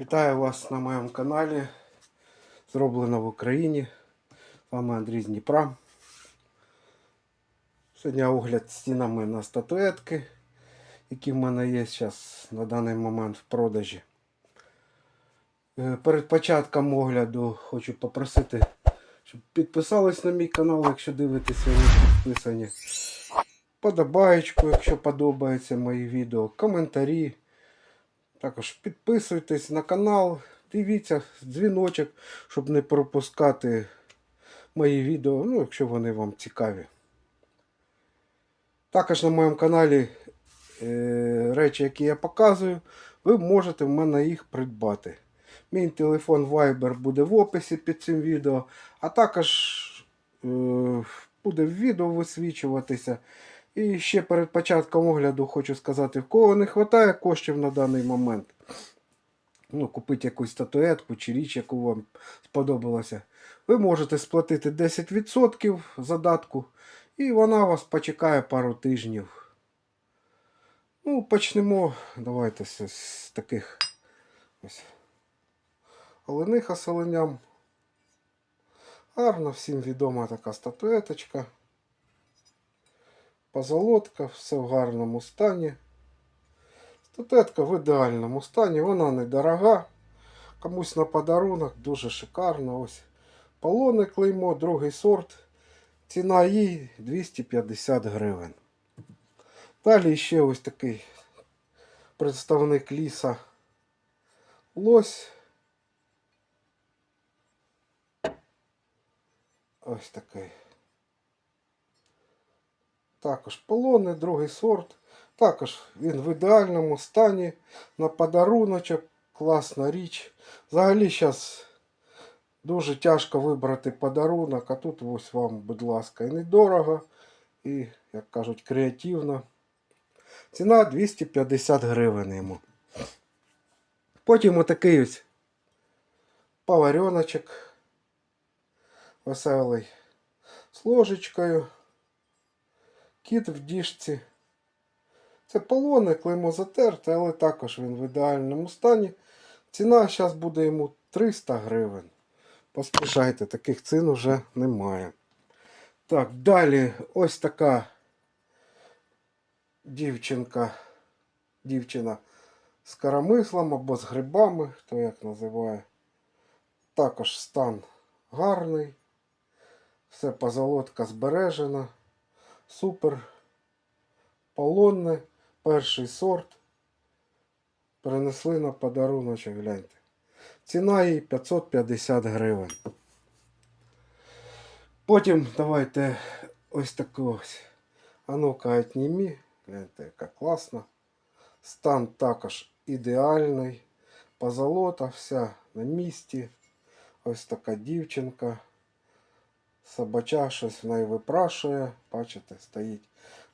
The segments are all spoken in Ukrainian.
Вітаю вас на моєму каналі. Зроблено в Україні. З вами Андрій з Дніпра. Сьогодні огляд стінами на статуетки, які в мене є зараз на даний момент в продажі. Е, Перед початком огляду хочу попросити, щоб підписались на мій канал, якщо дивитеся ви підписані. Подобаєчку, якщо подобаються мої відео, коментарі. Також підписуйтесь на канал, дивіться дзвіночок, щоб не пропускати мої відео, ну, якщо вони вам цікаві. Також на моєму каналі е, речі, які я показую, ви можете в мене їх придбати. Мій телефон Viber буде в описі під цим відео, а також е, буде в відео висвічуватися. І ще перед початком огляду хочу сказати, в кого не вистачає коштів на даний момент. Ну, купити якусь статуетку чи річ, яку вам сподобалося. Ви можете сплатити 10% задатку, і вона вас почекає пару тижнів. Ну, почнемо. Давайте з, з таких ось олених оселеням. Гарна всім відома така статуеточка. Позолотка, все в гарному стані. Статуетка в ідеальному стані, вона недорога. Комусь на подарунок, дуже шикарно. Ось полоне клеймо, другий сорт. Ціна її 250 гривень. Далі ще ось такий представник ліса лось. Ось такий. Також полони, другий сорт. Також він в ідеальному стані. На подаруночок. Класна річ. Взагалі зараз дуже тяжко вибрати подарунок, а тут ось вам, будь ласка, і недорого, і, як кажуть, креативно. Ціна 250 гривень йому. Потім отакий ось повареночок веселий з ложечкою. Кіт в діжці. Це полоне, клеймо затерте, але також він в ідеальному стані. Ціна зараз буде йому 300 гривень. Поспішайте, таких цін вже немає. Так, далі ось така дівчинка, дівчина з карамислом або з грибами, хто як називає. Також стан гарний. Все позолотка збережена. Супер. Полонне, перший сорт. Принесли на подаруночок, гляньте. Ціна її 550 гривень. Потім давайте ось таку ось. А ну-ка, отнімі. Гляньте, яка класна. Стан також ідеальний. Позолота вся на місці. Ось така дівчинка. Собача щось в неї випрашує. Бачите, стоїть.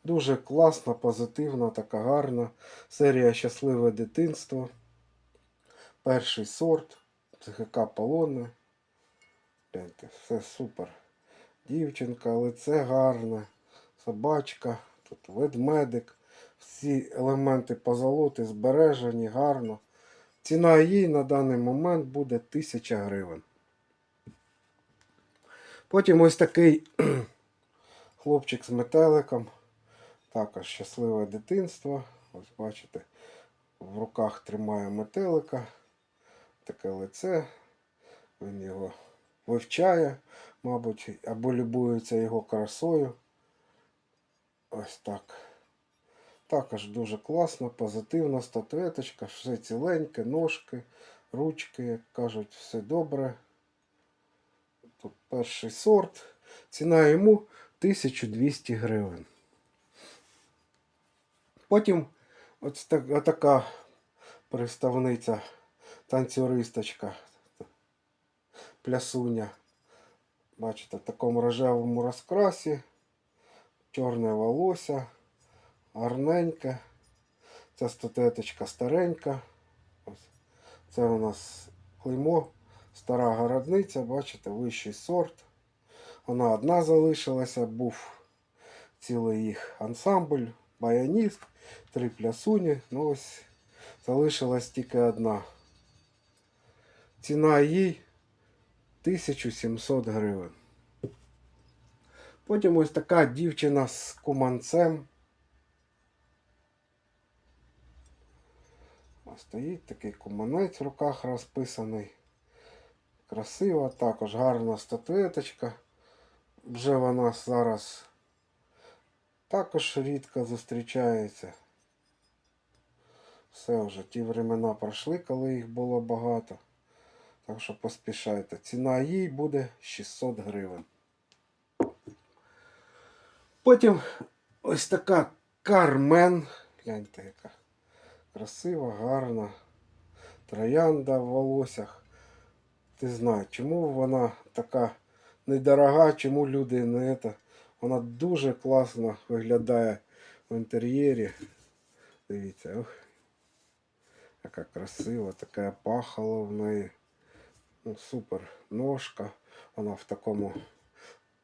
Дуже класна, позитивна, така гарна. Серія Щасливе дитинство. Перший сорт. ЦХК полонне. Гляньте, все супер. Дівчинка, лице гарне, собачка, тут ведмедик. Всі елементи позолоти збережені, гарно. Ціна її на даний момент буде 1000 гривень. Потім ось такий хлопчик з метеликом. Також щасливе дитинство. Ось бачите, в руках тримає метелика. Таке лице. Він його вивчає, мабуть, або любується його красою. Ось так. Також дуже класно, позитивна статуеточка, все ціленьке, ножки, ручки, як кажуть, все добре. Тут перший сорт. Ціна йому 1200 гривень. Потім ось так, така представниця, танцюристочка, плясуня. Бачите, в такому рожевому розкрасі, чорне волосся, гарненьке. Ця статуеточка старенька. Ось. Це у нас клеймо. Стара городниця, бачите, вищий сорт. Вона одна залишилася, був цілий їх ансамбль, баяніст, три плясуні. Ну ось залишилась тільки одна. Ціна їй 1700 гривень. Потім ось така дівчина з куманцем. Стоїть такий куманець в руках розписаний. Красива, також гарна статуеточка. Вже вона зараз також рідко зустрічається. Все вже ті времена пройшли, коли їх було багато. Так що поспішайте. Ціна їй буде 600 гривень. Потім ось така Кармен. Гляньте, яка красива, гарна. Троянда в волоссях. Ти знаєш, чому вона така недорога, чому люди не це. Вона дуже класно виглядає в інтер'єрі. Дивіться, ох. Яка красива, така пахала в неї. Ну, супер ножка. Вона в такому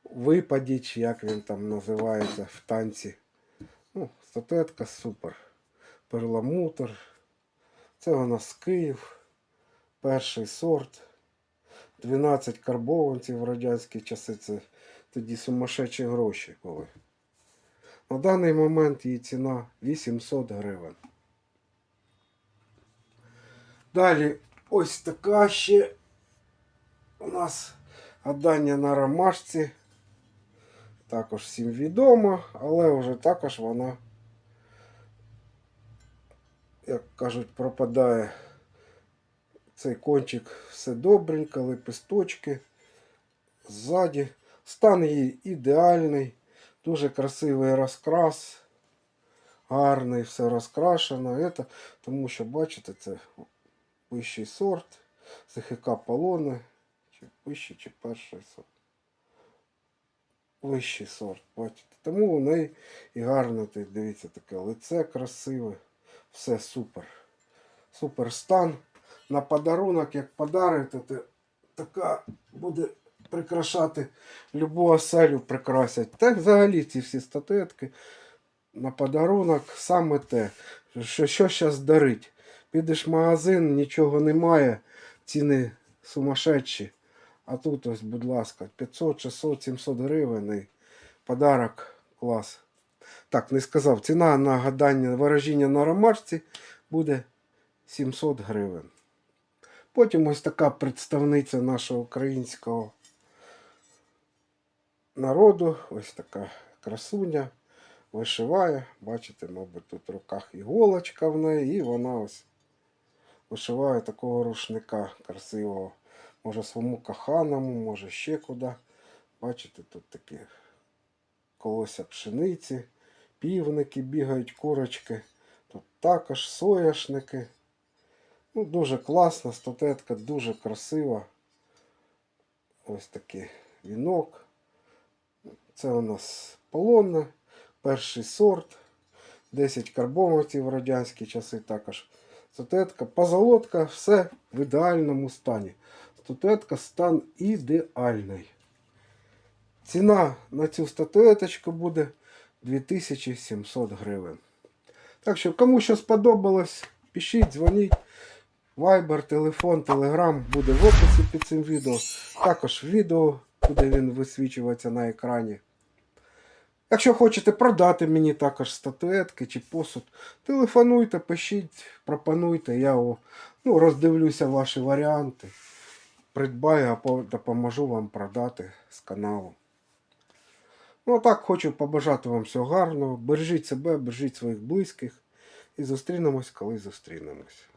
випаді, чи як він там називається в танці. Ну, статуетка супер. Перламутр. Це у нас Київ. Перший сорт. 12 карбованців в радянські часи. Це тоді сумасшедші гроші були. На даний момент її ціна 800 гривень. Далі ось така ще у нас гадання на ромашці. Також всім відомо, але вже також вона, як кажуть, пропадає цей кончик все добренько, лепесточки ззаді. Стан її ідеальний, дуже красивий розкрас, гарний, все розкрашено. Это, тому що, бачите, це вищий сорт, ЗХК полони, чи вищий, чи перший сорт. Вищий сорт, бачите. Тому у неї і гарно, дивіться, таке лице красиве, все супер. Супер стан. На подарунок, як подарите, то така буде прикрашати любу оселю прикрасять. Та й взагалі ці всі статуетки на подарунок саме те, що зараз дарить. Підеш в магазин, нічого немає, ціни сумасшедші. А тут ось, будь ласка, 500, 600, 700 гривень і подарок клас. Так, не сказав, ціна на гадання ворожіння на ромашці буде 700 гривень. Потім ось така представниця нашого українського народу, ось така красуня, вишиває. Бачите, мабуть, тут в руках іголочка в неї, і вона ось вишиває такого рушника красивого. Може своєму коханому, може ще куди. Бачите, тут такі колося пшениці, півники бігають, курочки. Тут також сояшники. Ну, дуже класна, статуетка, дуже красива. Ось такий вінок. Це у нас полонне, перший сорт. 10 карбованців в радянські часи також. Статуетка, позолотка, все в ідеальному стані. Статуетка стан ідеальний. Ціна на цю статуеточку буде 2700 гривень. Так що, кому що сподобалось, пишіть, дзвоніть. Viber, телефон, телеграм буде в описі під цим відео. Також відео, буде він висвічуватися на екрані. Якщо хочете продати мені також статуетки чи посуд, телефонуйте, пишіть, пропонуйте, я ну, роздивлюся ваші варіанти. Придбаю або допоможу вам продати з каналу. Ну а так хочу побажати вам всього гарного. Бережіть себе, бережіть своїх близьких. І зустрінемось, коли зустрінемось.